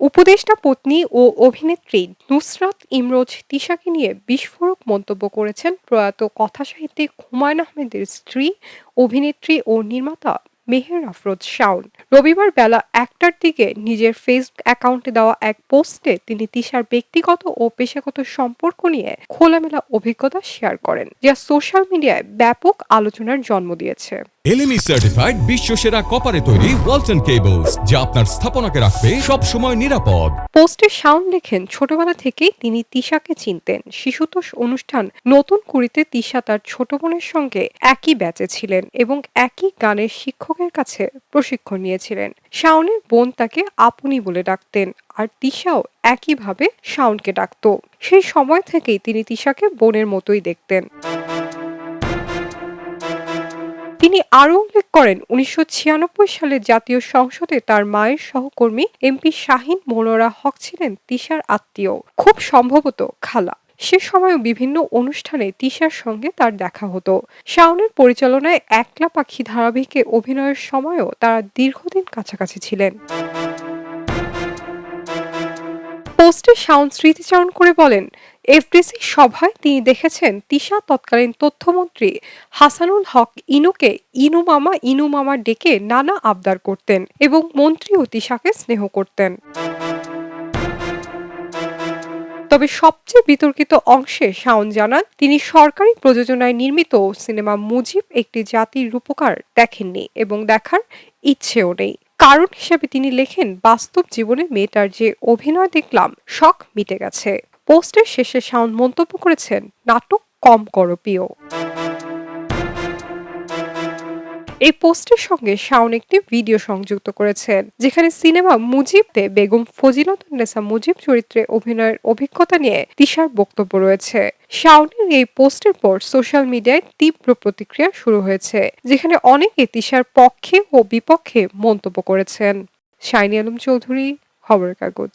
উপদেষ্টা পত্নী ও অভিনেত্রী নুসরাত ইমরোজ তিশাকে নিয়ে বিস্ফোরক মন্তব্য করেছেন প্রয়াত কথাসাহিত্যিক হুমায়ুন আহমেদের স্ত্রী, অভিনেত্রী ও নির্মাতা মেহের আফরোজ শাওন। রবিবার বেলা একটার দিকে নিজের ফেসবুক অ্যাকাউন্টে দেওয়া এক পোস্টে তিনি তিশার ব্যক্তিগত ও পেশাগত সম্পর্ক নিয়ে খোলামেলা অভিজ্ঞতা শেয়ার করেন, যা সোশ্যাল মিডিয়ায় ব্যাপক আলোচনার জন্ম দিয়েছে। এলএমই সার্টিফাইড বিশ্ব সেরা কপারে তৈরি ওয়ালটন কেবলস যা আপনার স্থাপনাকে রাখবে সব সময় নিরাপদ ছোটবেলা থেকেই তিনি তিশাকে চিনতেন। শিশুতোষ অনুষ্ঠান নতুন কুড়িতে তিশা তার ছোট বোনের সঙ্গে একই ব্যাচে ছিলেন এবং একই গানের শিক্ষকের কাছে প্রশিক্ষণ নিয়েছিলেন। শাওনের বোন তাকে আপনি বলে ডাকতেন আর তিশাও একইভাবে শাওনকে ডাকত। সেই সময় থেকেই তিনি তিশাকে বোনের মতোই দেখতেন। তিনি আরও উল্লেখ করেন, উনিশশো সালে জাতীয় সংসদে তার মায়ের সহকর্মী এমপি শাহিন মনোরা হক ছিলেন তিশার আত্মীয়, খুব সম্ভবত খালা। সে সময়ও বিভিন্ন অনুষ্ঠানে তিশার সঙ্গে তার দেখা হতো। শাওনের পরিচালনায় একলা পাখি ধারাবাহিকে অভিনয়ের সময়ও তারা দীর্ঘদিন কাছাকাছি ছিলেন। পোস্টে শাওন স্মৃতিচারণ করে বলেন এফডিসি সভায় তিনি দেখেছেন তিশা তৎকালীন তথ্যমন্ত্রী হাসানুল হক ইনুকে ইনু মামা ইনু মামা ডেকে নানা আবদার করতেন এবং মন্ত্রীও তিশাকে স্নেহ করতেন। তবে সবচেয়ে বিতর্কিত অংশে শাওন জানান, তিনি সরকারি প্রযোজনায় নির্মিত সিনেমা মুজিব একটি জাতির রূপকার দেখেননি এবং দেখার ইচ্ছেও নেই। কারণ হিসেবে তিনি লেখেন, বাস্তব জীবনে মেয়েটার যে অভিনয় দেখলাম, শখ মিটে গেছে। পোস্টের শেষে শাওন মন্তব্য করেছেন, নাটক কম করো করপীয় এই পোস্টের সঙ্গে শাওন একটি ভিডিও সংযুক্ত করেছেন, যেখানে সিনেমা মুজিবতে বেগম ফজিলাতুন্নেসা মুজিব চরিত্রে অভিনয়ের অভিজ্ঞতা নিয়ে তিশার বক্তব্য রয়েছে। শাওনের এই পোস্টের পর সোশ্যাল মিডিয়ায় তীব্র প্রতিক্রিয়া শুরু হয়েছে, যেখানে অনেকে তিশার পক্ষে ও বিপক্ষে মন্তব্য করেছেন। শাইনি আলম চৌধুরী, খবরের কাগজ।